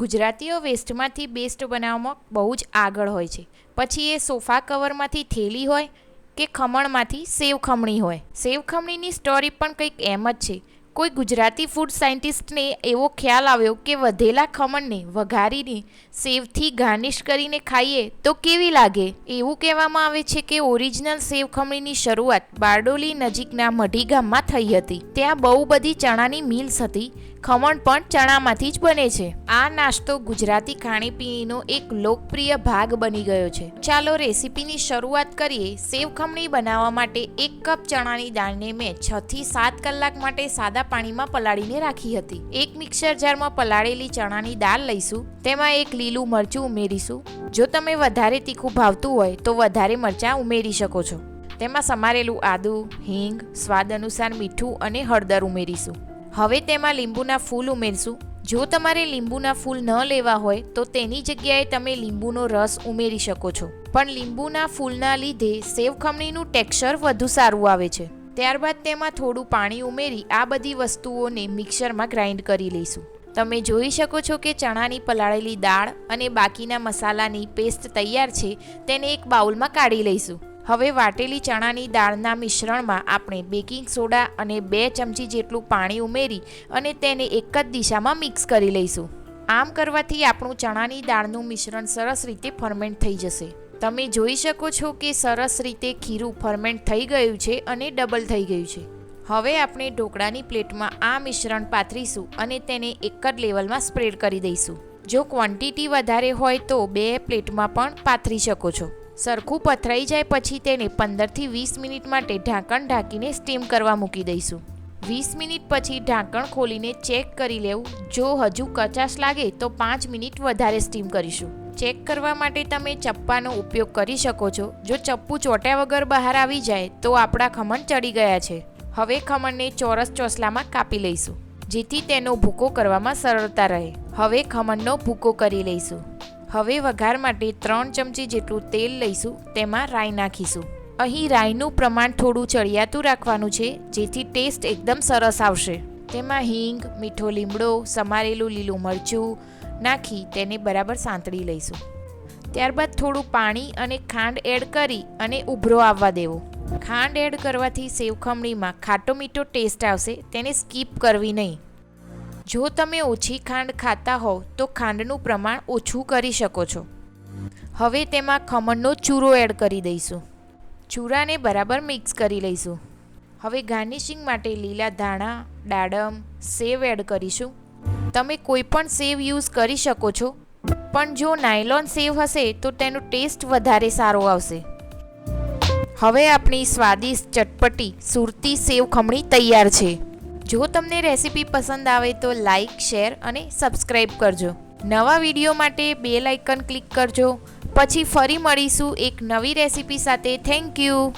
ગુજરાતીઓ વેસ્ટમાંથી બેસ્ટ બનાવવામાં બહુ જ આગળ હોય છે. પછી એ સોફા કવરમાંથી થેલી હોય કે ખમણમાંથી સેવ ખમણી હોય. સેવ ખમણીની સ્ટોરી પણ કંઈક એમ જ છે. કોઈ ગુજરાતી ફૂડ સાયન્ટિસ્ટને એવો ખ્યાલ આવ્યો કે વધેલા ખમણને વઘારીને સેવથી ગાર્નિશ કરીને ખાઈએ તો કેવી લાગે? એવું કહેવામાં આવે છે કે ઓરિજિનલ સેવ ખમણીની શરૂઆત બારડોલી નજીકના મઢી ગામમાં થઈ હતી. ત્યાં બહુ બધી ચણાની મિલ્સ હતી. ખમણ પણ ચણામાંથી જ બને છે. આ નાસ્તો ગુજરાતી ખાણીપીણીનો એક લોકપ્રિય ભાગ બની ગયો છે. ચાલો રેસીપીની શરૂઆત કરીએ. સેવ ખમણી બનાવવા માટે એક કપ ચણાની દાળને મેં છ થી સાત કલાક માટે સાદા પાણીમાં પલાળીને રાખી હતી. એક મિક્સર જારમાં પલાળેલી ચણાની દાળ લઈશું. તેમાં એક લીલું મરચું ઉમેરીશું. જો તમે વધારે તીખું ભાવતું હોય તો વધારે મરચાં ઉમેરી શકો છો. તેમાં સમારેલું આદું, હિંગ, સ્વાદ અનુસાર મીઠું અને હળદર ઉમેરીશું. હવે તેમાં લીંબુના ફૂલ ઉમેરશું. જો તમારે લીંબુના ફૂલ ન લેવા હોય, તો તેની જગ્યાએ તમે લીંબુનો રસ ઉમેરી શકો છો. પણ લીંબુના ફૂલના લીધે સેવ ખમણીનું ટેક્સચર વધુ સારું આવે છે. ત્યારબાદ તેમાં થોડું પાણી ઉમેરી આ બધી વસ્તુઓને મિક્સરમાં ગ્રાઇન્ડ કરી લઈશું. તમે જોઈ શકો છો કે ચણાની પલાળેલી દાળ અને બાકીના મસાલાની પેસ્ટ તૈયાર છે, તેને એક બાઉલમાં કાઢી લઈશું. હવે વાટેલી ચણાની દાળના મિશ્રણમાં આપણે બેકિંગ સોડા અને બે ચમચી જેટલું પાણી ઉમેરી અને તેને એક જ દિશામાં મિક્સ કરી લઈશું. આમ કરવાથી આપણું ચણાની દાળનું મિશ્રણ સરસ રીતે ફર્મેન્ટ થઈ જશે. તમે જોઈ શકો છો કે સરસ રીતે ખીરું ફર્મેન્ટ થઈ ગયું છે અને ડબલ થઈ ગયું છે. હવે આપણે ઢોકળાની પ્લેટમાં આ મિશ્રણ પાથરીશું અને તેને એક જ લેવલમાં સ્પ્રેડ કરી દઈશું. જો ક્વોન્ટિટી વધારે હોય તો બે પ્લેટમાં પણ પાથરી શકો છો. સરખું પથરાઈ જાય પછી તેને પંદરથી વીસ મિનિટ માટે ઢાંકણ ઢાંકીને સ્ટીમ કરવા મૂકી દઈશું. વીસ મિનિટ પછી ઢાંકણ ખોલીને ચેક કરી લેવું. જો હજુ કચાશ લાગે તો પાંચ મિનિટ વધારે સ્ટીમ કરીશું. ચેક કરવા માટે તમે ચપ્પાનો ઉપયોગ કરી શકો છો. જો ચપ્પુ ચોટ્યા વગર બહાર આવી જાય તો આપણા ખમણ ચડી ગયા છે. હવે ખમણને ચોરસ ચોસલામાં કાપી લઈશું, જેથી તેનો ભૂકો કરવામાં સરળતા રહે. હવે ખમણનો ભૂકો કરી લઈશું. હવે વઘાર માટે ત્રણ ચમચી જેટલું તેલ લઈશું, તેમાં રાઈ નાખીશું. અહીં રાઈનું પ્રમાણ થોડું ચડિયાતું રાખવાનું છે, જેથી ટેસ્ટ એકદમ સરસ આવશે. તેમાં હિંગ, મીઠો લીમડો, સમારેલું લીલું મરચું નાખી તેને બરાબર સાંતળી લઈશું. ત્યારબાદ થોડું પાણી અને ખાંડ એડ કરી અને ઉભરો આવવા દેવો. ખાંડ એડ કરવાથી સેવખમણીમાં ખાટો મીઠો ટેસ્ટ આવશે, તેને સ્કીપ કરવી નહીં. જો તમે ઓછી ખાંડ ખાતા હોવ, તો ખાંડનું પ્રમાણ ઓછું કરી શકો છો. હવે તેમાં ખમણનો ચૂરો એડ કરી દઈશું. ચૂરાને બરાબર મિક્સ કરી લઈશું. હવે ગાર્નિશિંગ માટે લીલા ધાણા, દાડમ, સેવ એડ કરીશું. તમે કોઈ પણ સેવ યુઝ કરી શકો છો, પણ જો નાયલોન સેવ હશે, તો તેનો ટેસ્ટ વધારે સારો આવશે. હવે આપણી સ્વાદિષ્ટ ચટપટી સુરતી સેવ ખમણી તૈયાર છે. જો તમને રેસીપી પસંદ આવે તો લાઇક શેર અને સબસ્ક્રાઈબ કરજો. નવા વીડિયો માટે બેલ આઇકન ક્લિક કરજો. પછી ફરી મળીશું એક નવી રેસીપી સાથે. Thank you